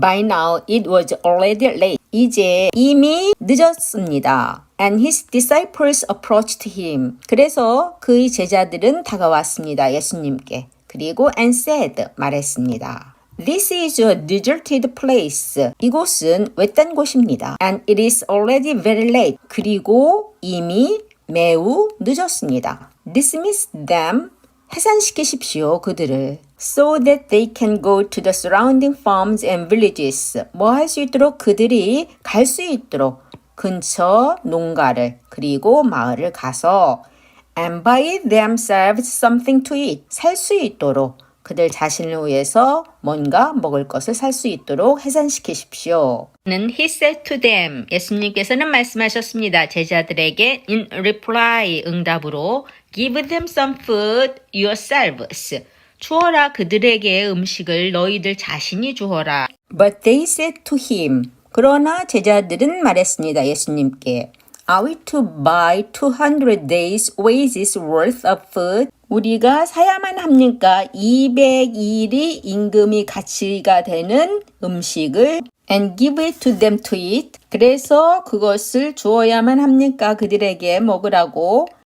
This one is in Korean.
By now it was already late. 이제 이미 늦었습니다. And his disciples approached him. 그래서 그의 제자들은 다가왔습니다. 예수님께. 그리고 and said 말했습니다. This is a deserted place. 이곳은 외딴 곳입니다. And it is already very late. 그리고 이미 매우 늦었습니다. Dismiss them. 해산시키십시오, 그들을. So that they can go to the surrounding farms and villages. 뭐 할 수 있도록 그들이 갈 수 있도록 근처 농가를 그리고 마을을 가서 and buy themselves something to eat. 살 수 있도록 그들 자신을 위해서 뭔가 먹을 것을 살 수 있도록 해산시키십시오. 는 he said to them. 예수님께서는 말씀하셨습니다. 제자들에게 in reply 응답으로 give them some food yourselves. 주어라 그들에게 음식을 너희들 자신이 주어라. But they said to him. 그러나 제자들은 말했습니다. 예수님께. Are we to buy 200 days wages worth of food? 우리가 사야만 합니까? 200일이 임금이 가치가 되는 음식을 and give it to them to eat. 그래서 그것을 주어야만 합니까? 그들에게 먹으라고